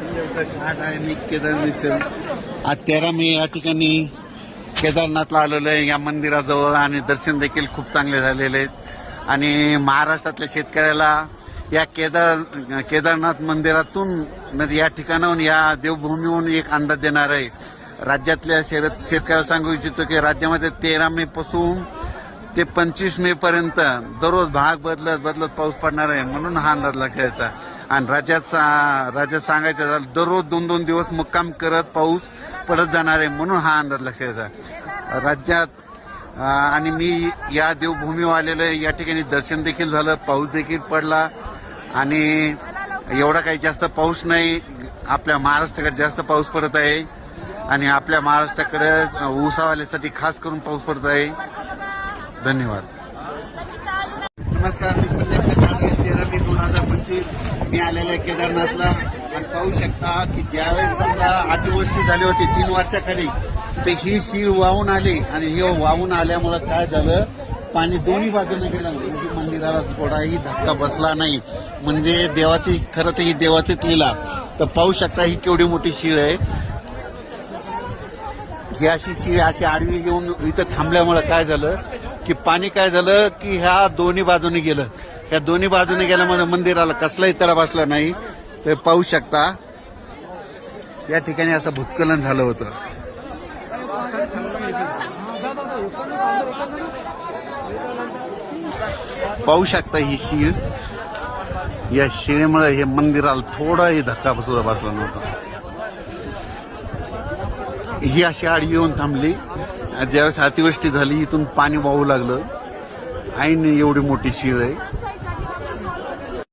घाट आहे मी केदार तेरा मे या ठिकाणी केदारनाथला आलेलो आहे. या मंदिराजवळ आणि दर्शन देखील खूप चांगले झालेले आहेत. आणि महाराष्ट्रातल्या शेतकऱ्याला या केदार केदारनाथ मंदिरातून म्हणजे या ठिकाणाहून या देवभूमीहून एक अंदाज देणार आहे. राज्यातल्या शेत शेतकऱ्याला सांगू इच्छितो की राज्यामध्ये तेरा मे पासून ते पंचवीस मे पर्यंत दररोज भाग बदलत बदलत पाऊस पडणार आहे. म्हणून हा अंदाज लक्षायचा आणि राज्यात सा- राज्यात सांगायचं झालं दररोज दोन दोन दिवस मुक्काम करत पाऊस पडत जाणार आहे म्हणून हा अंदाज लक्षायचा राज्यात आणि मी या देवभूमीवर आलेलो आहे या ठिकाणी दर्शन देखील झालं पाऊस देखील पडला. आणि एवढा काही जास्त पाऊस नाही आपल्या महाराष्ट्राकडे जास्त पाऊस पडत आहे. आणि आपल्या महाराष्ट्राकडे उसावाल्यासाठी खास करून पाऊस पडत आहे. धन्यवाद नमस्कार मी पल्लव प्रकाश आहे, तेरा मे दोन हजार पंचवीस मी आलेले आहे केदारनाथला आणि पाहू शकता की ज्यावेळेस समजा अतिवृष्टी झाली होती तीन वर्षाखाली ते ही शीळ वाहून आली आणि हे वाहून आल्यामुळं काय झालं? पाणी दोन्ही बाजूने गेलं. म्हणजे मंदिराला थोडाही धक्का बसला नाही. म्हणजे देवाची खरं तर ही देवाचीच लिला. तर पाहू शकता ही केवढी मोठी शीळ आहे. ही अशी शीळ अशी आडवी घेऊन इथं थांबल्यामुळं काय झालं की पाणी काय झालं की ह्या दोन्ही बाजूने गेलं. या दोन्ही बाजूने गेल्यामुळे मंदिराला कसलाही तडा बसला नाही ते पाहू शकता. या ठिकाणी असं भूस्खलन झालं होतं. पाहू शकता ही शीळ. या शिळेमुळे हे मंदिराला थोडाही धक्का सुद्धा बसला नव्हता. ही अशी आड येऊन थांबली. ज्यावेळेस अतिवृष्टी झाली इथून पाणी वाहू लागलं. ऐन एवढी मोठी शिळ आहे.